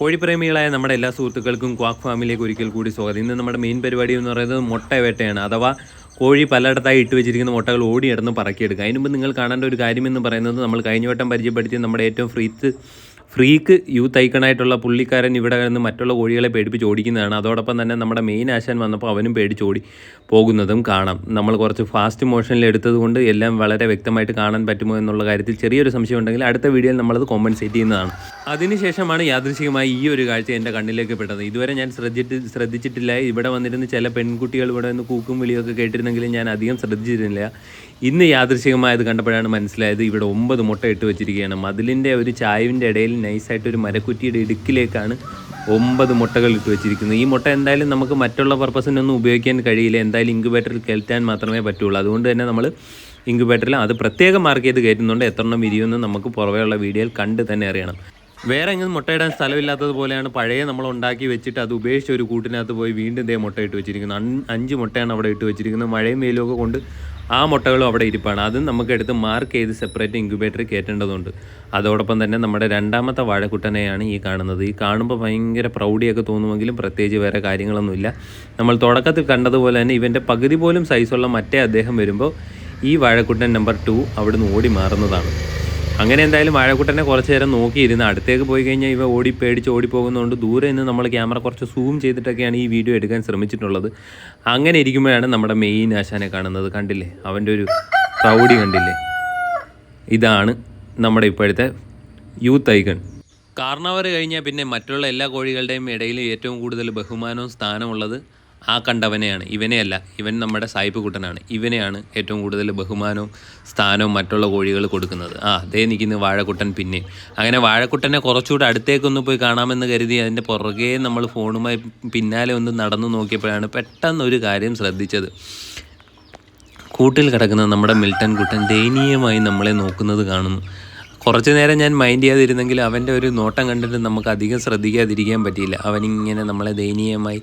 കോഴിപ്രേമികളായ നമ്മുടെ എല്ലാ സുഹൃത്തുക്കൾക്കും ക്വാക്ക് ഫാമിലിയിലേക്ക് ഒരിക്കൽ കൂടി സ്വാഗതം. ഇന്ന് നമ്മുടെ മെയിൻ പരിപാടി എന്ന് പറയുന്നത് മുട്ടവേട്ടയാണ്. അഥവാ കോഴി പലയിടത്തായി ഇട്ട് വെച്ചിരിക്കുന്ന മുട്ടകൾ ഓടിയിടന്ന് പറക്കിയെടുക്കുക. അതിന് മുമ്പ് നിങ്ങൾ കാണേണ്ട ഒരു കാര്യം എന്ന് പറയുന്നത് നമ്മൾ കഴിഞ്ഞ വട്ടം പരിചയപ്പെടുത്തിയ നമ്മുടെ ഏറ്റവും ഫ്രീത്ത് ഫ്രീക്ക് യൂത്ത് ഐക്കണായിട്ടുള്ള പുള്ളിക്കാരൻ ഇവിടെ നിന്ന് മറ്റുള്ള കോഴികളെ പേടിപ്പിച്ച് ഓടിക്കുന്നതാണ്. അതോടൊപ്പം തന്നെ നമ്മുടെ മെയിൻ ആശാൻ വന്നപ്പോൾ അവനും പേടിച്ച് ഓടി പോകുന്നതും കാണാം. നമ്മൾ കുറച്ച് ഫാസ്റ്റ് മോഷനിൽ എടുത്തതുകൊണ്ട് എല്ലാം വളരെ വ്യക്തമായിട്ട് കാണാൻ പറ്റുമോ എന്നുള്ള കാര്യത്തിൽ ചെറിയൊരു സംശയം ഉണ്ടെങ്കിൽ അടുത്ത വീഡിയോയിൽ നമ്മളത് കോമ്പൻസേറ്റ് ചെയ്യുന്നതാണ്. അതിനുശേഷമാണ് യാദൃശികമായി ഈ ഒരു കാഴ്ച എന്റെ കണ്ണിലേക്ക് പെട്ടത്. ഇതുവരെ ഞാൻ ശ്രദ്ധിച്ചിട്ട് ശ്രദ്ധിച്ചിട്ടില്ല. ഇവിടെ വന്നിരുന്ന ചില പെൺകുട്ടികൾ ഇവിടെ നിന്ന് കൂക്കും വിളിയൊക്കെ കേട്ടിരുന്നെങ്കിലും ഞാൻ അധികം ശ്രദ്ധിച്ചിരുന്നില്ല. ഇന്ന് യാദൃശികമായത് കണ്ടപ്പോഴാണ് മനസ്സിലായത് ഇവിടെ ഒമ്പത് മുട്ട ഇട്ട് വെച്ചിരിക്കുകയാണ്. മതിലിന്റെ ഒരു ചായവിന്റെ ഇടയിൽ നൈസായിട്ട് ഒരു മരക്കുറ്റിയുടെ ഇടുക്കിലേക്കാണ് ഒമ്പത് മുട്ടകൾ ഇട്ട് വെച്ചിരിക്കുന്നത്. ഈ മുട്ട എന്തായാലും നമുക്ക് മറ്റുള്ള പർപ്പസിനൊന്നും ഉപയോഗിക്കാൻ കഴിയില്ല. എന്തായാലും ഇങ്കുബേറ്ററിൽ കയറ്റാൻ മാത്രമേ പറ്റുള്ളൂ. അതുകൊണ്ട് തന്നെ നമ്മൾ ഇങ്കുബേറ്ററിൽ അത് പ്രത്യേകം മാർക്ക് ചെയ്ത് കയറ്റുന്നുണ്ട്. എത്ര എണ്ണം വിരിയുമെന്ന് നമുക്ക് പുറമേയുള്ള വീഡിയോയിൽ കണ്ട് തന്നെ അറിയണം. വേറെ എങ്ങും മുട്ടയിടാൻ സ്ഥലമില്ലാത്തത് പോലെയാണ് പഴയ നമ്മൾ ഉണ്ടാക്കി വെച്ചിട്ട് അത് ഉപേക്ഷിച്ച് ഒരു കൂട്ടിനകത്ത് പോയി വീണ്ടും ഇതേ മുട്ട ഇട്ട് വെച്ചിരിക്കുന്നത്. അഞ്ച് മുട്ടയാണ് അവിടെ ഇട്ട് വെച്ചിരിക്കുന്നത്. മഴയും വെയിലും ഒക്കെ കൊണ്ട് ആ മുട്ടകളും അവിടെ ഇരിപ്പാണ്. അതും നമുക്ക് എടുത്ത് മാർക്ക് ചെയ്ത് സെപ്പറേറ്റ് ഇൻക്യുബേറ്ററിൽ കയറ്റേണ്ടതുണ്ട്. അതോടൊപ്പം തന്നെ നമ്മുടെ രണ്ടാമത്തെ വാഴക്കുട്ടനെയാണ് ഈ കാണുന്നത്. ഈ കാണുമ്പോൾ ഭയങ്കര പ്രൗഢിയൊക്കെ തോന്നുമെങ്കിലും പ്രത്യേകിച്ച് വേറെ കാര്യങ്ങളൊന്നുമില്ല. നമ്മൾ തുടക്കത്തിൽ കണ്ടതുപോലെ തന്നെ ഇവന്റെ പകുതി പോലും സൈസുള്ള മറ്റേ അദ്ദേഹം വരുമ്പോൾ ഈ വാഴക്കുട്ടൻ നമ്പർ ടു അവിടുന്ന് ഓടി മാറുന്നതാണ്. അങ്ങനെ എന്തായാലും വാഴക്കുട്ടനെ കുറച്ച് നേരം നോക്കിയിരുന്ന് അടുത്തേക്ക് പോയി കഴിഞ്ഞാൽ ഇവ ഓടി പേടിച്ച് ഓടിപ്പോകുന്നതുകൊണ്ട് ദൂരെ നിന്ന് നമ്മൾ ക്യാമറ കുറച്ച് സൂം ചെയ്തിട്ടൊക്കെയാണ് ഈ വീഡിയോ എടുക്കാൻ ശ്രമിച്ചിട്ടുള്ളത്. അങ്ങനെ ഇരിക്കുമ്പോഴാണ് നമ്മുടെ മെയിൻ ആശാനെ കാണുന്നത്. കണ്ടില്ലേ? അവന്റെ ഒരു പ്രൗഢി കണ്ടില്ലേ? ഇതാണ് നമ്മുടെ ഇപ്പോഴത്തെ യൂത്ത് ഐക്കൺ. കാർണവർ കഴിഞ്ഞാൽ പിന്നെ മറ്റുള്ള എല്ലാ കോഴികളുടെയും ഇടയിൽ ഏറ്റവും കൂടുതൽ ബഹുമാനവും സ്ഥാനമുള്ളത് ആ കണ്ടവനെയാണ്. ഇവനെയല്ല ഇവൻ നമ്മുടെ സായിപ്പ് കുട്ടനാണ്. ഇവനെയാണ് ഏറ്റവും കൂടുതൽ ബഹുമാനവും സ്ഥാനവും മറ്റുള്ള കോഴികൾ കൊടുക്കുന്നത്. ആ അതേ നിൽക്കുന്ന വാഴക്കുട്ടൻ പിന്നെ. അങ്ങനെ വാഴക്കുട്ടനെ കുറച്ചുകൂടെ അടുത്തേക്കൊന്ന് പോയി കാണാമെന്ന് കരുതി അതിന്റെ പുറകെ നമ്മൾ ഫോണുമായി പിന്നാലെ ഒന്ന് നടന്നു നോക്കിയപ്പോഴാണ് പെട്ടെന്ന് ഒരു കാര്യം ശ്രദ്ധിച്ചത്. കൂട്ടിൽ കിടക്കുന്ന നമ്മുടെ മിൽട്ടൺ കുട്ടൻ ദയനീയമായി നമ്മളെ നോക്കുന്നത് കാണുന്നു. കുറച്ചു നേരം ഞാൻ മൈൻഡ് ചെയ്യാതിരുന്നെങ്കിൽ അവന്റെ ഒരു നോട്ടം കണ്ടിട്ട് നമുക്ക് അധികം ശ്രദ്ധിക്കാതിരിക്കാൻ പറ്റിയില്ല. അവനിങ്ങനെ നമ്മളെ ദയനീയമായി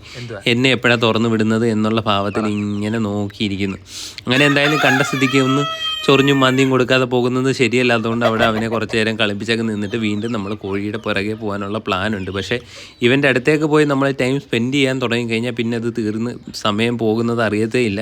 എന്നെ എപ്പോഴാണ് തുറന്നു വിടുന്നത് എന്നുള്ള ഭാവത്തിൽ ഇങ്ങനെ നോക്കിയിരിക്കുന്നു. അങ്ങനെ എന്തായാലും കണ്ട സ്ഥിതിക്ക് ഒന്ന് ചൊറിഞ്ഞും മാന്തിയും കൊടുക്കാതെ പോകുന്നത് ശരിയല്ലാത്തതുകൊണ്ട് അവിടെ അവനെ കുറച്ച് നേരം കളിപ്പിച്ചൊക്കെ നിന്നിട്ട് വീണ്ടും നമ്മൾ കോഴിയുടെ പുറകെ പോകാനുള്ള പ്ലാൻ ഉണ്ട്. പക്ഷേ ഇവന്റെ അടുത്തേക്ക് പോയി നമ്മൾ ടൈം സ്പെൻഡ് ചെയ്യാൻ തുടങ്ങി തുടങ്ങിക്കഴിഞ്ഞാൽ പിന്നെ അത് തീർന്ന് സമയം പോകുന്നത് അറിയത്തേ ഇല്ല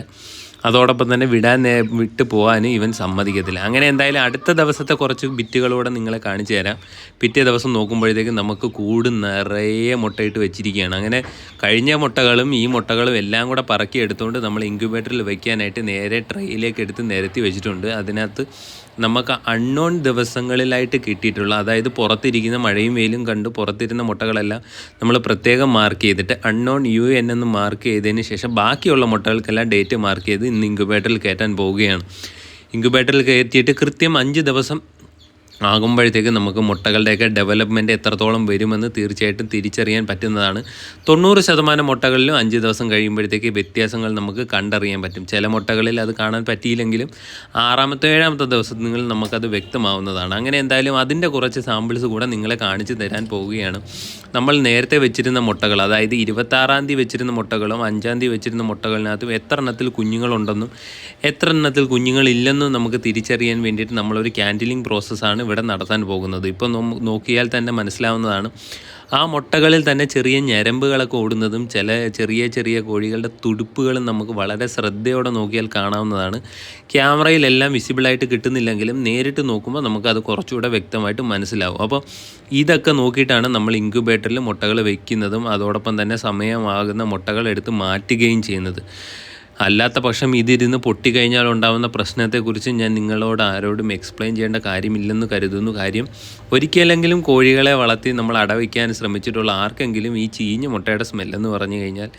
അതോടൊപ്പം തന്നെ വിടാൻ വിട്ട് പോകാനും ഇവൻ സമ്മതിക്കത്തില്ല. അങ്ങനെ എന്തായാലും അടുത്ത ദിവസത്തെ കുറച്ച് ബിറ്റുകളൂടെ നിങ്ങളെ കാണിച്ചു തരാം. പിറ്റേ ദിവസം നോക്കുമ്പോഴത്തേക്കും നമുക്ക് കൂട് നിറയെ മുട്ടയിട്ട് വെച്ചിരിക്കുകയാണ്. അങ്ങനെ കഴിഞ്ഞ മുട്ടകളും ഈ മുട്ടകളും എല്ലാം കൂടെ പറക്കി എടുത്തുകൊണ്ട് നമ്മൾ ഇൻക്യുബേറ്ററിൽ വെക്കാനായിട്ട് നേരെ ട്രെയിലേക്ക് എടുത്ത് നിരത്തി വെച്ചിട്ടുണ്ട്. അതിനകത്ത് നമുക്ക് അൺനോൺ ദിവസങ്ങളിലായിട്ട് കിട്ടിയിട്ടുള്ള അതായത് പുറത്തിരിക്കുന്ന മഴയും വെയിലും കണ്ട് പുറത്തിരുന്ന മുട്ടകളെല്ലാം നമ്മൾ പ്രത്യേകം മാർക്ക് ചെയ്തിട്ട് അൺനോൺ യു എൻ എന്ന് മാർക്ക് ചെയ്തതിന് ശേഷം ബാക്കിയുള്ള മുട്ടകൾക്കെല്ലാം ഡേറ്റ് മാർക്ക് ചെയ്ത് ഇന്ന് ഇൻക്യുബേറ്ററിൽ കയറ്റാൻ പോവുകയാണ്. ഇൻക്യുബേറ്ററിൽ കയറ്റിയിട്ട് കൃത്യം അഞ്ച് ദിവസം ആകുമ്പോഴത്തേക്ക് നമുക്ക് മുട്ടകളുടെയൊക്കെ ഡെവലപ്മെന്റ് എത്രത്തോളം വരുമെന്ന് തീർച്ചയായിട്ടും തിരിച്ചറിയാൻ പറ്റുന്നതാണ്. തൊണ്ണൂറ് ശതമാനം മുട്ടകളിലും അഞ്ച് ദിവസം കഴിയുമ്പോഴത്തേക്ക് വ്യത്യാസങ്ങൾ നമുക്ക് കണ്ടറിയാൻ പറ്റും. ചില മുട്ടകളിൽ അത് കാണാൻ പറ്റിയില്ലെങ്കിലും ആറാമത്തെ ഏഴാമത്തെ ദിവസങ്ങളിൽ നമുക്കത് വ്യക്തമാവുന്നതാണ്. അങ്ങനെ എന്തായാലും അതിന്റെ കുറച്ച് സാമ്പിൾസ് കൂടെ നിങ്ങളെ കാണിച്ചു തരാൻ പോവുകയാണ്. നമ്മൾ നേരത്തെ വെച്ചിരുന്ന മുട്ടകൾ അതായത് ഇരുപത്താറാം തീയതി വെച്ചിരുന്ന മുട്ടകളും അഞ്ചാം തീയതി വെച്ചിരുന്ന മുട്ടകളിനകത്തും എത്ര എണ്ണത്തിൽ കുഞ്ഞുങ്ങളുണ്ടെന്നും എത്ര എണ്ണത്തിൽ കുഞ്ഞുങ്ങളില്ലെന്നും നമുക്ക് തിരിച്ചറിയാൻ വേണ്ടിയിട്ട് നമ്മളൊരു ക്യാൻഡിലിംഗ് പ്രോസസ്സാണ് ഇവിടെ നടത്താൻ പോകുന്നത്. ഇപ്പോൾ നോക്കിയാൽ തന്നെ മനസ്സിലാവുന്നതാണ്. ആ മുട്ടകളിൽ തന്നെ ചെറിയ ഞരമ്പുകളൊക്കെ ഓടുന്നതും ചില ചെറിയ ചെറിയ കോഴികളുടെ തുടുപ്പുകളും നമുക്ക് വളരെ ശ്രദ്ധയോടെ നോക്കിയാൽ കാണാവുന്നതാണ്. ക്യാമറയിലെല്ലാം വിസിബിളായിട്ട് കിട്ടുന്നില്ലെങ്കിലും നേരിട്ട് നോക്കുമ്പോൾ നമുക്കത് കുറച്ചുകൂടെ വ്യക്തമായിട്ട് മനസ്സിലാവും. അപ്പോൾ ഇതൊക്കെ നോക്കിയിട്ടാണ് നമ്മൾ ഇൻക്യുബേറ്ററിൽ മുട്ടകൾ വയ്ക്കുന്നതും അതോടൊപ്പം തന്നെ സമയമാകുന്ന മുട്ടകൾ എടുത്ത് മാറ്റുകയും ചെയ്യുന്നത്. അല്ലാത്ത പക്ഷം ഇതിരുന്ന് പൊട്ടിക്കഴിഞ്ഞാൽ ഉണ്ടാകുന്ന പ്രശ്നത്തെക്കുറിച്ച് ഞാൻ നിങ്ങളോട് ആരോടും എക്സ്പ്ലെയിൻ ചെയ്യേണ്ട കാര്യമില്ലെന്ന് കരുതുന്നു. കാര്യം ഒരിക്കലെങ്കിലും കോഴികളെ വളർത്തി നമ്മൾ അടവയ്ക്കാൻ ശ്രമിച്ചിട്ടുള്ള ആർക്കെങ്കിലും ഈ ചീഞ്ഞ മുട്ടയുടെ സ്മെല്ലെന്ന് പറഞ്ഞു കഴിഞ്ഞാൽ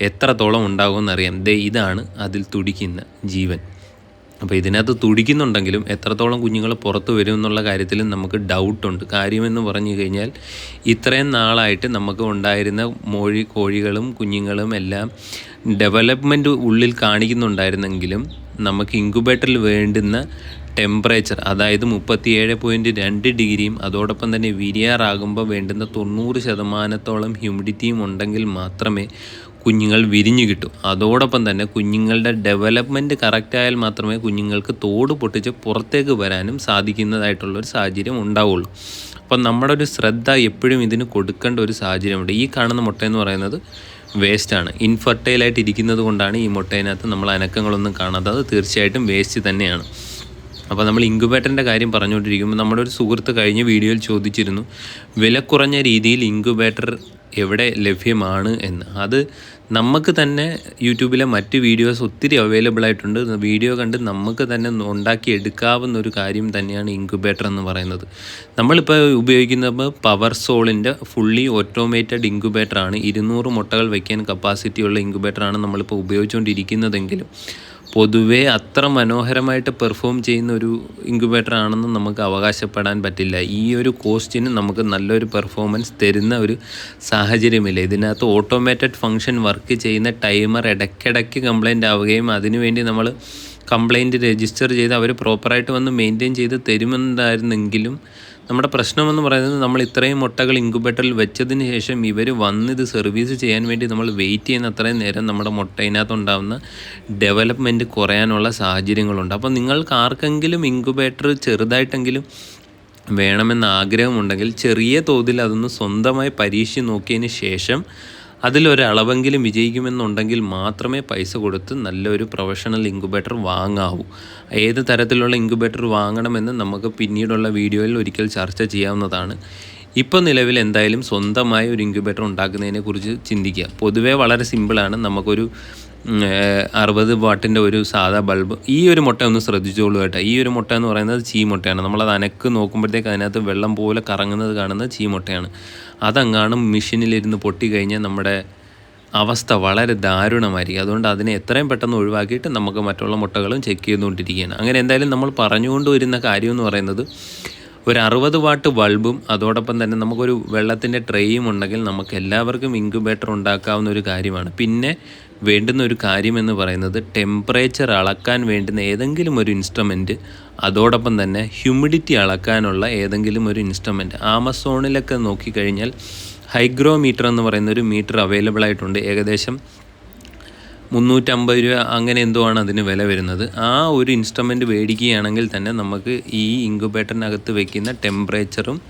എത്രത്തോളം ഉണ്ടാകുമെന്നറിയാം. ദേ ഇതാണ് അതിൽ തുടിക്കുന്ന ജീവൻ. അപ്പോൾ ഇതിനകത്ത് തുടിക്കുന്നുണ്ടെങ്കിലും എത്രത്തോളം കുഞ്ഞുങ്ങൾ പുറത്ത് വരും എന്നുള്ള കാര്യത്തിൽ നമുക്ക് ഡൗട്ടുണ്ട് കാര്യമെന്ന് പറഞ്ഞു കഴിഞ്ഞാൽ ഇത്രയും നാളായിട്ട് നമുക്ക് ഉണ്ടായിരുന്ന മോഴി കോഴികളും കുഞ്ഞുങ്ങളും എല്ലാം ഡെവലപ്മെന്റ് ഉള്ളിൽ കാണിക്കുന്നുണ്ടായിരുന്നെങ്കിലും നമുക്ക് ഇൻക്യുബേറ്ററിൽ വേണ്ടുന്ന ടെമ്പറേച്ചർ അതായത് മുപ്പത്തിയേഴ് പോയിന്റ് രണ്ട് ഡിഗ്രിയും അതോടൊപ്പം തന്നെ വിരിയാറാകുമ്പോൾ വേണ്ടുന്ന തൊണ്ണൂറ് ശതമാനത്തോളം ഹ്യൂമിഡിറ്റിയും ഉണ്ടെങ്കിൽ മാത്രമേ കുഞ്ഞുങ്ങൾ വിരിഞ്ഞു കിട്ടും. അതോടൊപ്പം തന്നെ കുഞ്ഞുങ്ങളുടെ ഡെവലപ്മെന്റ് കറക്റ്റായാൽ മാത്രമേ കുഞ്ഞുങ്ങൾക്ക് തോട് പൊട്ടിച്ച് പുറത്തേക്ക് വരാനും സാധിക്കുന്നതായിട്ടുള്ള ഒരു സാഹചര്യം ഉണ്ടാവുള്ളൂ. അപ്പം നമ്മുടെ ഒരു ശ്രദ്ധ എപ്പോഴും ഇതിന് കൊടുക്കേണ്ട ഒരു സാഹചര്യമുണ്ട്. ഈ കാണുന്ന മുട്ട എന്ന് പറയുന്നത് വേസ്റ്റാണ് ഇൻഫെർട്ടൈലായിട്ട് ഇരിക്കുന്നത് കൊണ്ടാണ് ഈ മുട്ടയിനകത്ത് നമ്മൾ അനക്കങ്ങളൊന്നും കാണാത്തത്. തീർച്ചയായിട്ടും വേസ്റ്റ് തന്നെയാണ്. അപ്പോൾ നമ്മൾ ഇൻക്യുബേറ്ററിന്റെ കാര്യം പറഞ്ഞുകൊണ്ടിരിക്കുമ്പോൾ നമ്മുടെ ഒരു സുഹൃത്ത് കഴിഞ്ഞ വീഡിയോയിൽ ചോദിച്ചിരുന്നു വില കുറഞ്ഞ രീതിയിൽ ഇൻക്യുബേറ്റർ എവിടെ ലഭ്യമാണ്? എന്ന്. അത് നമുക്ക് തന്നെ യൂട്യൂബിലെ മറ്റ് വീഡിയോസ് ഒത്തിരി അവൈലബിൾ ആയിട്ടുണ്ട്. വീഡിയോ കണ്ട് നമുക്ക് തന്നെ ഉണ്ടാക്കി എടുക്കാവുന്ന ഒരു കാര്യം തന്നെയാണ് ഇൻക്യുബേറ്റർ എന്ന് പറയുന്നത്. നമ്മളിപ്പോൾ ഉപയോഗിക്കുന്നത് പവർ സോളിന്റെ ഫുള്ളി ഓട്ടോമേറ്റഡ് ഇൻക്യുബേറ്ററാണ് ഇരുന്നൂറ് മുട്ടകൾ വയ്ക്കാൻ കപ്പാസിറ്റിയുള്ള ഇൻക്യുബേറ്ററാണ് നമ്മളിപ്പോൾ ഉപയോഗിച്ചുകൊണ്ടിരിക്കുന്നതെങ്കിലും പൊതുവേ അത്ര മനോഹരമായിട്ട് പെർഫോം ചെയ്യുന്ന ഒരു ഇൻക്യുബേറ്റർ ആണെന്ന് നമുക്ക് അവകാശപ്പെടാൻ പറ്റില്ല. ഈ ഒരു കോസ്റ്റിന് നമുക്ക് നല്ലൊരു പെർഫോമൻസ് തരുന്ന ഒരു സാഹചര്യമില്ല. ഇതിനകത്ത് ഓട്ടോമേറ്റഡ് ഫങ്ഷൻ വർക്ക് ചെയ്യുന്ന ടൈമർ ഇടയ്ക്കിടയ്ക്ക് കംപ്ലൈന്റ് ആവുകയും അതിനുവേണ്ടി നമ്മൾ കംപ്ലൈന്റ് രജിസ്റ്റർ ചെയ്ത് അവർ പ്രോപ്പറായിട്ട് വന്ന് മെയിന്റെയിൻ ചെയ്ത് തരുമെന്നായിരുന്നെങ്കിലും നമ്മുടെ പ്രശ്നമെന്ന് പറയുന്നത് നമ്മൾ ഇത്രയും മുട്ടകൾ ഇൻക്യുബേറ്ററിൽ വെച്ചതിന് ശേഷം ഇവർ വന്നിത് സർവീസ് ചെയ്യാൻ വേണ്ടി നമ്മൾ വെയിറ്റ് ചെയ്യുന്ന അത്രയും നേരം നമ്മുടെ മുട്ടയിനകത്തുണ്ടാകുന്ന ഡെവലപ്മെന്റ് കുറയാനുള്ള സാഹചര്യങ്ങളുണ്ട്. അപ്പോൾ നിങ്ങൾക്ക് ആർക്കെങ്കിലും ഇൻക്യുബേറ്റർ ചെറുതായിട്ടെങ്കിലും വേണമെന്ന് ആഗ്രഹമുണ്ടെങ്കിൽ ചെറിയ തോതിൽ അതൊന്ന് സ്വന്തമായി പരീക്ഷിച്ച് നോക്കിയതിന് ശേഷം അതിലൊരളവെങ്കിലും വിജയിക്കുമെന്നുണ്ടെങ്കിൽ മാത്രമേ പൈസ കൊടുത്ത് നല്ലൊരു പ്രൊഫഷണൽ ഇൻക്യുബേറ്റർ വാങ്ങാവൂ. ഏത് തരത്തിലുള്ള ഇൻക്യുബേറ്റർ വാങ്ങണമെന്ന് നമുക്ക് പിന്നീടുള്ള വീഡിയോയിൽ ഒരിക്കൽ ചർച്ച ചെയ്യാവുന്നതാണ്. ഇപ്പോൾ നിലവിൽ എന്തായാലും സ്വന്തമായി ഒരു ഇൻക്യുബേറ്റർ ഉണ്ടാക്കുന്നതിനെക്കുറിച്ച് ചിന്തിക്കുക. പൊതുവേ വളരെ സിമ്പിളാണ് നമുക്കൊരു അറുപത് വാട്ടിന്റെ ഒരു സാധാ ബൾബ്. ഈ ഒരു മുട്ട ഒന്ന് ശ്രദ്ധിച്ചോളൂ കേട്ടോ. ഈ ഒരു മുട്ട എന്ന് പറയുന്നത് ചീ മുട്ടയാണ്. നമ്മളത് അനക്ക് നോക്കുമ്പോഴത്തേക്ക് അതിനകത്ത് വെള്ളം പോലെ കറങ്ങുന്നത് കാണുന്ന ചീ മുട്ടയാണ്. അതങ്ങാണ് മെഷീനിലിരുന്ന് പൊട്ടിക്കഴിഞ്ഞാൽ നമ്മുടെ അവസ്ഥ വളരെ ദാരുണമായിരിക്കും. അതുകൊണ്ട് അതിനെ എത്രയും പെട്ടെന്ന് ഒഴിവാക്കിയിട്ട് നമുക്ക് മറ്റുള്ള മുട്ടകളും ചെക്ക് ചെയ്തുകൊണ്ടിരിക്കുകയാണ്. അങ്ങനെ എന്തായാലും നമ്മൾ പറഞ്ഞുകൊണ്ട് വരുന്ന കാര്യം എന്ന് പറയുന്നത് ഒരു അറുപത് വാട്ട് ബൾബും അതോടൊപ്പം തന്നെ നമുക്കൊരു വെള്ളത്തിന്റെ ട്രേയും ഉണ്ടെങ്കിൽ നമുക്ക് എല്ലാവർക്കും ഇൻക്യുബേറ്റർ ഉണ്ടാക്കാവുന്ന ഒരു കാര്യമാണ്. പിന്നെ വേണ്ടുന്ന ഒരു കാര്യമെന്ന് പറയുന്നത് ടെമ്പറേച്ചർ അളക്കാൻ വേണ്ടുന്ന ഏതെങ്കിലും ഒരു ഇൻസ്ട്രുമെന്റ് അതോടൊപ്പം തന്നെ ഹ്യൂമിഡിറ്റി അളക്കാനുള്ള ഏതെങ്കിലും ഒരു ഇൻസ്ട്രുമെന്റ് ആമസോണിലൊക്കെ നോക്കിക്കഴിഞ്ഞാൽ ഹൈഗ്രോമീറ്റർ എന്ന് പറയുന്ന ഒരു മീറ്റർ അവൈലബിൾ ആയിട്ടുണ്ട്. ഏകദേശം മുന്നൂറ്റമ്പത് രൂപ അങ്ങനെ എന്തോ ആണ് അതിന് വില വരുന്നത്. ആ ഒരു ഇൻസ്ട്രുമെന്റ് മേടിക്കുകയാണെങ്കിൽ തന്നെ നമുക്ക് ഈ ഇൻക്യുബേറ്ററിനകത്ത് വയ്ക്കുന്ന ടെമ്പറേച്ചറും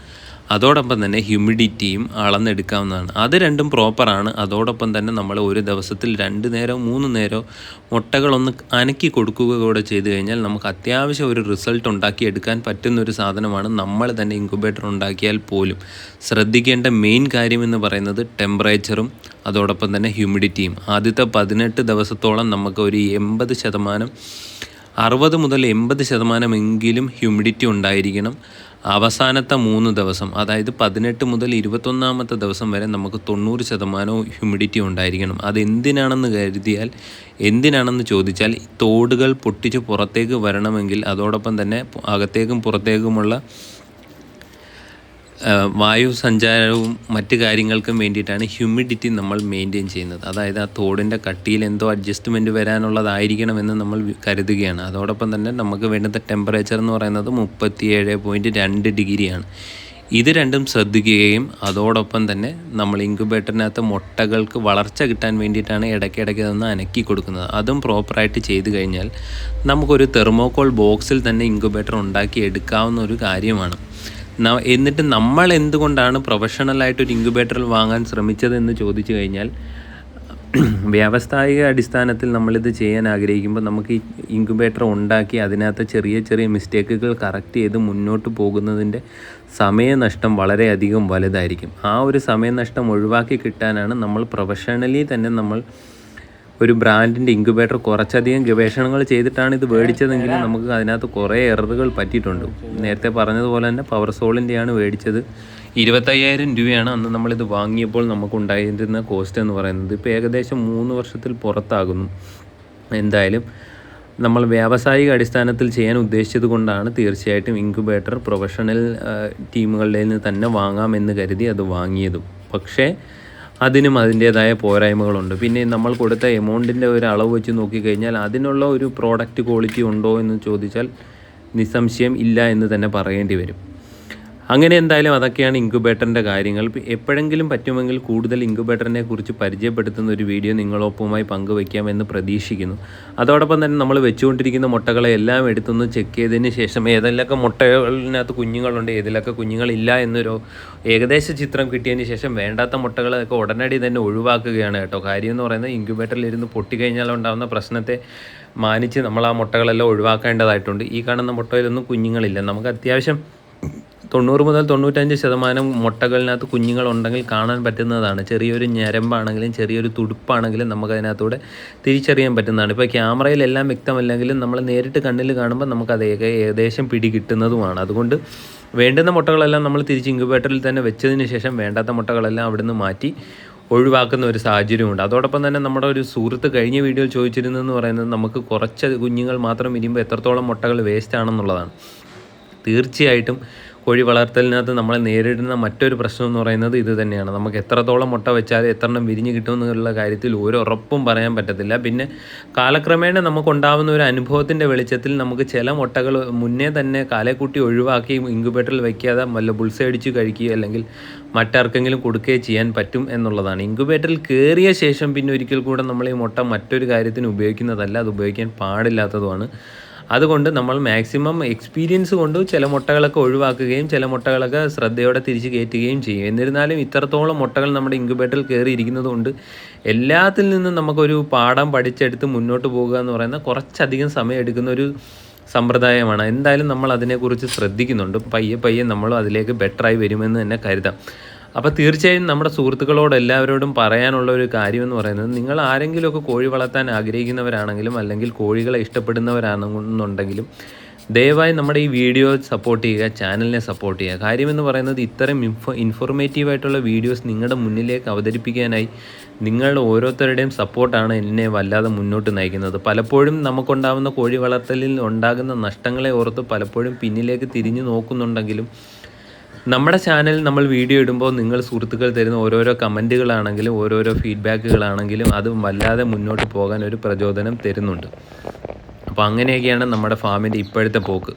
അതോടൊപ്പം തന്നെ ഹ്യൂമിഡിറ്റിയും അളന്നെടുക്കാവുന്നതാണ്. അത് രണ്ടും പ്രോപ്പറാണ്. അതോടൊപ്പം തന്നെ നമ്മൾ ഒരു ദിവസത്തിൽ രണ്ട് നേരം മൂന്ന് നേരം മുട്ടകളൊന്ന് അനക്കി കൊടുക്കുക കൂടെ ചെയ്തു കഴിഞ്ഞാൽ നമുക്ക് അത്യാവശ്യം ഒരു റിസൾട്ട് ഉണ്ടാക്കിയെടുക്കാൻ പറ്റുന്ന ഒരു സാധനമാണ് നമ്മൾ തന്നെ ഇൻക്യുബേറ്റർ ഉണ്ടാക്കിയാൽ പോലും. ശ്രദ്ധിക്കേണ്ട മെയിൻ കാര്യം എന്ന് പറയുന്നത് ടെമ്പറേച്ചറും അതോടൊപ്പം തന്നെ ഹ്യൂമിഡിറ്റിയും. ആദ്യത്തെ പതിനെട്ട് ദിവസത്തോളം നമുക്ക് ഒരു എൺപത് ശതമാനം അറുപത് മുതൽ എൺപത് ശതമാനമെങ്കിലും ഹ്യൂമിഡിറ്റി ഉണ്ടായിരിക്കണം. അവസാനത്തെ മൂന്ന് ദിവസം അതായത് പതിനെട്ട് മുതൽ ഇരുപത്തൊന്നാമത്തെ ദിവസം വരെ നമുക്ക് തൊണ്ണൂറ് ശതമാനവും ഹ്യൂമിഡിറ്റി ഉണ്ടായിരിക്കണം. അത് എന്തിനാണെന്ന് കരുതിയാൽ എന്തിനാണെന്ന് ചോദിച്ചാൽ തോടുകൾ പൊട്ടിച്ച് പുറത്തേക്ക് വരണമെങ്കിൽ അതോടൊപ്പം തന്നെ അകത്തേക്കും പുറത്തേക്കുമുള്ള വായു സഞ്ചാരവും മറ്റ് കാര്യങ്ങൾക്കും വേണ്ടിയിട്ടാണ് ഹ്യൂമിഡിറ്റി നമ്മൾ മെയിന്റെയിൻ ചെയ്യുന്നത്. അതായത് ആ തോടിന്റെ കട്ടിയിൽ എന്തോ അഡ്ജസ്റ്റ്മെന്റ് വരാനുള്ളതായിരിക്കണമെന്ന് നമ്മൾ കരുതുകയാണ്. അതോടൊപ്പം തന്നെ നമുക്ക് വേണ്ടുന്ന ടെമ്പറേച്ചർ എന്ന് പറയുന്നത് മുപ്പത്തിയേഴ് പോയിന്റ് രണ്ട് ഡിഗ്രിയാണ്. ഇത് രണ്ടും ശ്രദ്ധിക്കുകയും അതോടൊപ്പം തന്നെ നമ്മൾ ഇൻക്യുബേറ്ററിനകത്ത് മുട്ടകൾക്ക് വളർച്ച കിട്ടാൻ വേണ്ടിയിട്ടാണ് ഇടയ്ക്കിടയ്ക്ക് നിന്ന് അനക്കി കൊടുക്കുന്നത്. അതും പ്രോപ്പറായിട്ട് ചെയ്തു കഴിഞ്ഞാൽ നമുക്കൊരു തെർമോകോൾ ബോക്സിൽ തന്നെ ഇൻക്യുബേറ്റർ ഉണ്ടാക്കി എടുക്കാവുന്ന ഒരു കാര്യമാണ്. എന്നിട്ട് നമ്മൾ എന്തുകൊണ്ടാണ് പ്രൊഫഷണലായിട്ട് ഒരു ഇൻക്യുബേറ്ററിൽ വാങ്ങാൻ ശ്രമിച്ചതെന്ന് ചോദിച്ചു കഴിഞ്ഞാൽ വ്യാവസായിക അടിസ്ഥാനത്തിൽ നമ്മളിത് ചെയ്യാൻ ആഗ്രഹിക്കുമ്പോൾ നമുക്ക് ഈ ഇൻക്യുബേറ്റർ ഉണ്ടാക്കി അതിനകത്ത് ചെറിയ ചെറിയ മിസ്റ്റേക്കുകൾ കറക്റ്റ് ചെയ്ത് മുന്നോട്ട് പോകുന്നതിന്റെ സമയനഷ്ടം വളരെയധികം വലുതായിരിക്കും. ആ ഒരു സമയനഷ്ടം ഒഴിവാക്കി കിട്ടാനാണ് നമ്മൾ പ്രൊഫഷണലി തന്നെ നമ്മൾ ഒരു ബ്രാൻഡിന്റെ ഇൻക്യുബേറ്റർ കുറച്ചധികം ഗവേഷണങ്ങൾ ചെയ്തിട്ടാണ് ഇത് മേടിച്ചതെങ്കിലും നമുക്ക് അതിനകത്ത് കുറേ എററുകൾ പറ്റിയിട്ടുണ്ട്. നേരത്തെ പറഞ്ഞതുപോലെ തന്നെ പവർ സോളിന്റെയാണ് മേടിച്ചത്. ഇരുപത്തയ്യായിരം രൂപയാണ് അന്ന് നമ്മളിത് വാങ്ങിയപ്പോൾ നമുക്കുണ്ടായിരുന്ന കോസ്റ്റ് എന്ന് പറയുന്നത്. ഇപ്പോൾ ഏകദേശം മൂന്ന് വർഷത്തിൽ പുറത്താകുന്നു. എന്തായാലും നമ്മൾ വ്യാവസായിക അടിസ്ഥാനത്തിൽ ചെയ്യാൻ ഉദ്ദേശിച്ചത് കൊണ്ടാണ് തീർച്ചയായിട്ടും ഇൻക്യുബേറ്റർ പ്രൊഫഷണൽ ടീമുകളുടെ നിന്ന് തന്നെ വാങ്ങാമെന്ന് കരുതി അത് വാങ്ങിയതും. പക്ഷേ അതിനും അതിന്റേതായ പോരായ്മകളുണ്ട്. പിന്നെ നമ്മൾ കൊടുത്ത എമൗണ്ടിന്റെ ഒരു അളവ് വെച്ച് നോക്കിക്കഴിഞ്ഞാൽ അതിനുള്ള ഒരു പ്രോഡക്റ്റ് ക്വാളിറ്റി ഉണ്ടോ എന്ന് ചോദിച്ചാൽ നിസ്സംശയം ഇല്ല എന്ന് തന്നെ പറയേണ്ടി വരും. അങ്ങനെ എന്തായാലും അതൊക്കെയാണ് ഇൻക്യുബേറ്ററിന്റെ കാര്യങ്ങൾ. എപ്പോഴെങ്കിലും പറ്റുമെങ്കിൽ കൂടുതൽ ഇൻക്യുബേറ്ററിനെ കുറിച്ച് പരിചയപ്പെടുത്തുന്ന ഒരു വീഡിയോ നിങ്ങളൊപ്പമായി പങ്കുവയ്ക്കാമെന്ന് പ്രതീക്ഷിക്കുന്നു. അതോടൊപ്പം തന്നെ നമ്മൾ വെച്ചുകൊണ്ടിരിക്കുന്ന മുട്ടകളെ എല്ലാം എടുത്തൊന്ന് ചെക്ക് ചെയ്തതിന് ശേഷം ഏതെല്ലാം മുട്ടകളിനകത്ത് കുഞ്ഞുങ്ങളുണ്ട് ഏതിലൊക്കെ കുഞ്ഞുങ്ങളില്ല എന്നൊരു ഏകദേശ ചിത്രം കിട്ടിയതിന് ശേഷം വേണ്ടാത്ത മുട്ടകളൊക്കെ ഉടനടി തന്നെ ഒഴിവാക്കുകയാണ് കേട്ടോ. കാര്യം എന്ന് പറയുന്നത് ഇൻക്യുബേറ്ററിൽ ഇരുന്ന് പൊട്ടിക്കഴിഞ്ഞാൽ ഉണ്ടാകുന്ന പ്രശ്നത്തെ മാനിച്ച് നമ്മൾ ആ മുട്ടകളെല്ലാം ഒഴിവാക്കേണ്ടതായിട്ടുണ്ട്. ഈ കാണുന്ന മുട്ടയിലൊന്നും കുഞ്ഞുങ്ങളില്ല. നമുക്ക് അത്യാവശ്യം തൊണ്ണൂറ് മുതൽ തൊണ്ണൂറ്റഞ്ച് ശതമാനം മുട്ടകളിനകത്ത് കുഞ്ഞുങ്ങളുണ്ടെങ്കിൽ കാണാൻ പറ്റുന്നതാണ്. ചെറിയൊരു ഞരമ്പാണെങ്കിലും ചെറിയൊരു തുടുപ്പാണെങ്കിലും നമുക്ക് അതിനകത്തൂടെ തിരിച്ചറിയാൻ പറ്റുന്നതാണ്. ഇപ്പോൾ ക്യാമറയിലെല്ലാം വ്യക്തമല്ലെങ്കിലും നമ്മൾ നേരിട്ട് കണ്ണിൽ കാണുമ്പോൾ നമുക്ക് അത് ഏക- ഏകദേശം പിടി കിട്ടുന്നതുമാണ് അതുകൊണ്ട് വേണ്ടുന്ന മുട്ടകളെല്ലാം നമ്മൾ തിരിച്ച് ഇൻക്യുബേറ്ററിൽ തന്നെ വെച്ചതിന് ശേഷം വേണ്ടാത്ത മുട്ടകളെല്ലാം അവിടുന്ന് മാറ്റി ഒഴിവാക്കുന്ന ഒരു സാഹചര്യമുണ്ട്. അതോടൊപ്പം തന്നെ നമ്മുടെ ഒരു സുഹൃത്ത് കഴിഞ്ഞ വീഡിയോയിൽ ചോദിച്ചിരുന്നതെന്ന് പറയുന്നത് നമുക്ക് കുറച്ച് കുഞ്ഞുങ്ങൾ മാത്രം ഇരിയുമ്പോൾ എത്രത്തോളം മുട്ടകൾ വേസ്റ്റ് ആണെന്നുള്ളതാണ് തീർച്ചയായിട്ടും കോഴി വളർത്തലിനകത്ത് നമ്മളെ നേരിടുന്ന മറ്റൊരു പ്രശ്നം എന്ന് പറയുന്നത് ഇത് തന്നെയാണ്. നമുക്ക് എത്രത്തോളം മുട്ട വെച്ചാൽ എത്ര എണ്ണം വിരിഞ്ഞ് കിട്ടുമെന്നുള്ള കാര്യത്തിൽ ഒരു ഉറപ്പും പറയാൻ പറ്റത്തില്ല. പിന്നെ കാലക്രമേണ നമുക്കുണ്ടാവുന്ന ഒരു അനുഭവത്തിന്റെ വെളിച്ചത്തിൽ നമുക്ക് ചില മുട്ടകൾ മുന്നേ തന്നെ കാലക്കൂട്ടി ഒഴിവാക്കി ഇൻക്യുബേറ്ററിൽ വയ്ക്കാതെ വല്ല ബുൾസ അടിച്ച് കഴിക്കുകയോ അല്ലെങ്കിൽ മറ്റാർക്കെങ്കിലും കൊടുക്കുകയോ ചെയ്യാൻ പറ്റും എന്നുള്ളതാണ്. ഇൻക്യുബേറ്ററിൽ കയറിയ ശേഷം പിന്നെ ഒരിക്കൽ കൂടെ നമ്മൾ ഈ മുട്ട മറ്റൊരു കാര്യത്തിന് ഉപയോഗിക്കുന്നതല്ല അത് ഉപയോഗിക്കാൻ പാടില്ലാത്തതുമാണ്. അതുകൊണ്ട് നമ്മൾ മാക്സിമം എക്സ്പീരിയൻസ് കൊണ്ട് ചില മുട്ടകളൊക്കെ ഒഴിവാക്കുകയും ചില മുട്ടകളൊക്കെ ശ്രദ്ധയോടെ തിരിച്ച് കയറ്റുകയും ചെയ്യും. എന്നിരുന്നാലും ഇത്രത്തോളം മുട്ടകൾ നമ്മുടെ ഇൻക്യുബേറ്ററിൽ കയറിയിരിക്കുന്നത് കൊണ്ട് എല്ലാത്തിൽ നിന്നും നമുക്കൊരു പാഠം പഠിച്ചെടുത്ത് മുന്നോട്ട് പോകുക എന്ന് പറയുന്ന കുറച്ചധികം സമയം എടുക്കുന്ന ഒരു സമ്പ്രദായമാണ്. എന്തായാലും നമ്മൾ അതിനെക്കുറിച്ച് ശ്രദ്ധിക്കുന്നുണ്ട്. പയ്യെ പയ്യെ നമ്മൾ അതിലേക്ക് ബെറ്ററായി വരുമെന്ന് തന്നെ കരുതാം. അപ്പോൾ തീർച്ചയായും നമ്മുടെ സുഹൃത്തുക്കളോട് എല്ലാവരോടും പറയാനുള്ള ഒരു കാര്യമെന്ന് പറയുന്നത് നിങ്ങൾ ആരെങ്കിലുമൊക്കെ കോഴി വളർത്താൻ ആഗ്രഹിക്കുന്നവരാണെങ്കിലും അല്ലെങ്കിൽ കോഴികളെ ഇഷ്ടപ്പെടുന്നവരാണെന്നുണ്ടെങ്കിലും ദയവായി നമ്മുടെ ഈ വീഡിയോ സപ്പോർട്ട് ചെയ്യുക ചാനലിനെ സപ്പോർട്ട് ചെയ്യുക. കാര്യമെന്ന് പറയുന്നത് ഇത്തരം ഇൻഫോ ഇൻഫോർമേറ്റീവ് ആയിട്ടുള്ള വീഡിയോസ് നിങ്ങളുടെ മുന്നിലേക്ക് അവതരിപ്പിക്കാനായി നിങ്ങളുടെ ഓരോരുത്തരുടെയും സപ്പോർട്ടാണ് എന്നെ വല്ലാതെ മുന്നോട്ട് നയിക്കുന്നത്. പലപ്പോഴും നമുക്കുണ്ടാകുന്ന കോഴി വളർത്തലിൽ ഉണ്ടാകുന്ന നഷ്ടങ്ങളെ ഓർത്ത് പലപ്പോഴും പിന്നിലേക്ക് തിരിഞ്ഞു നോക്കുന്നുണ്ടെങ്കിലും നമ്മുടെ ചാനലിൽ നമ്മൾ വീഡിയോ ഇടുമ്പോൾ നിങ്ങൾ സുഹൃത്തുക്കൾ തരുന്ന ഓരോരോ കമന്റുകളാണെങ്കിലും ഓരോരോ ഫീഡ്ബാക്കുകളാണെങ്കിലും അത് വല്ലാതെ മുന്നോട്ട് പോകാൻ ഒരു പ്രചോദനം തരുന്നുണ്ട്. അപ്പോൾ അങ്ങനെയൊക്കെയാണ് നമ്മുടെ ഫാമിന്റെ ഇപ്പോഴത്തെ പോക്ക്.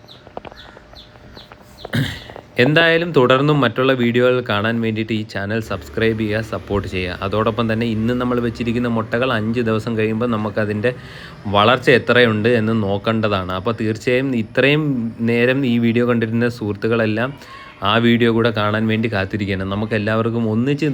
എന്തായാലും തുടർന്നും മറ്റുള്ള വീഡിയോകൾ കാണാൻ വേണ്ടിയിട്ട് ഈ ചാനൽ സബ്സ്ക്രൈബ് ചെയ്യുക സപ്പോർട്ട് ചെയ്യുക. അതോടൊപ്പം തന്നെ ഇന്ന് നമ്മൾ വെച്ചിരിക്കുന്ന മുട്ടകൾ അഞ്ച് ദിവസം കഴിയുമ്പോൾ നമുക്കതിന്റെ വളർച്ച എത്രയുണ്ട് എന്ന് നോക്കേണ്ടതാണ്. അപ്പോൾ തീർച്ചയായും ഇത്രയും നേരം ഈ വീഡിയോ കണ്ടിരുന്ന സുഹൃത്തുക്കളെല്ലാം ആ വീഡിയോ കൂടെ കാണാൻ വേണ്ടി കാത്തിരിക്കുകയാണ്. നമുക്ക് എല്ലാവർക്കും ഒന്നിച്ച്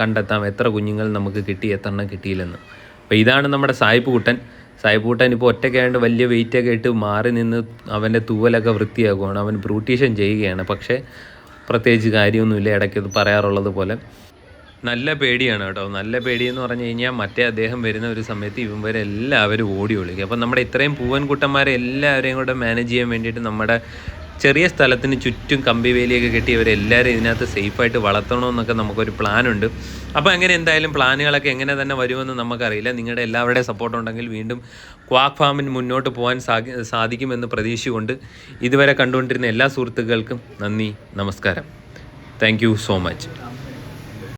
കണ്ടെത്താം എത്ര കുഞ്ഞുങ്ങൾ നമുക്ക് കിട്ടി എത്ര എണ്ണം കിട്ടിയില്ലെന്ന്. അപ്പോൾ ഇതാണ് നമ്മുടെ സായിപ്പ് കുട്ടൻ. സായിപ്പ് കുട്ടൻ ഇപ്പോൾ ഒറ്റയ്ക്കായതുകൊണ്ട് വലിയ വെയിറ്റൊക്കെ ഇട്ട് മാറി നിന്ന് അവന്റെ തൂവലൊക്കെ വൃത്തിയാക്കുകയാണ് അവൻ ബ്രൂട്ടീഷൻ ചെയ്യുകയാണ്. പക്ഷേ പ്രത്യേകിച്ച് കാര്യമൊന്നുമില്ല ഇടയ്ക്ക് പറയാറുള്ളത് പോലെ. നല്ല പേടിയാണ് കേട്ടോ. നല്ല പേടിയെന്ന് പറഞ്ഞു കഴിഞ്ഞാൽ മറ്റേ അദ്ദേഹം വരുന്ന ഒരു സമയത്ത് ഇവൻ വരെ എല്ലാവരും ഓടി ഒളിക്കും. അപ്പം നമ്മുടെ ഇത്രയും പൂവൻ കുട്ടന്മാരെ എല്ലാവരെയും കൂടെ മാനേജ് ചെയ്യാൻ വേണ്ടിയിട്ട് നമ്മുടെ ചെറിയ സ്ഥലത്തിന് ചുറ്റും കമ്പി വേലിയൊക്കെ കെട്ടി ഇവരെല്ലാവരും ഇതിനകത്ത് സേഫായിട്ട് വളർത്തണമെന്നൊക്കെ നമുക്കൊരു പ്ലാനുണ്ട്. അപ്പോൾ അങ്ങനെ എന്തായാലും പ്ലാനുകളൊക്കെ എങ്ങനെ തന്നെ വരുമെന്ന് നമുക്കറിയില്ല. നിങ്ങളുടെ എല്ലാവരുടെയും സപ്പോർട്ട് ഉണ്ടെങ്കിൽ വീണ്ടും ക്വാക്ക് ഫാമിന് മുന്നോട്ട് പോകാൻ സാധി സാധിക്കുമെന്ന് പ്രതീക്ഷയുണ്ട് ഇതുവരെ കണ്ടുകൊണ്ടിരുന്ന എല്ലാ സുഹൃത്തുക്കൾക്കും നന്ദി നമസ്കാരം. Thank so much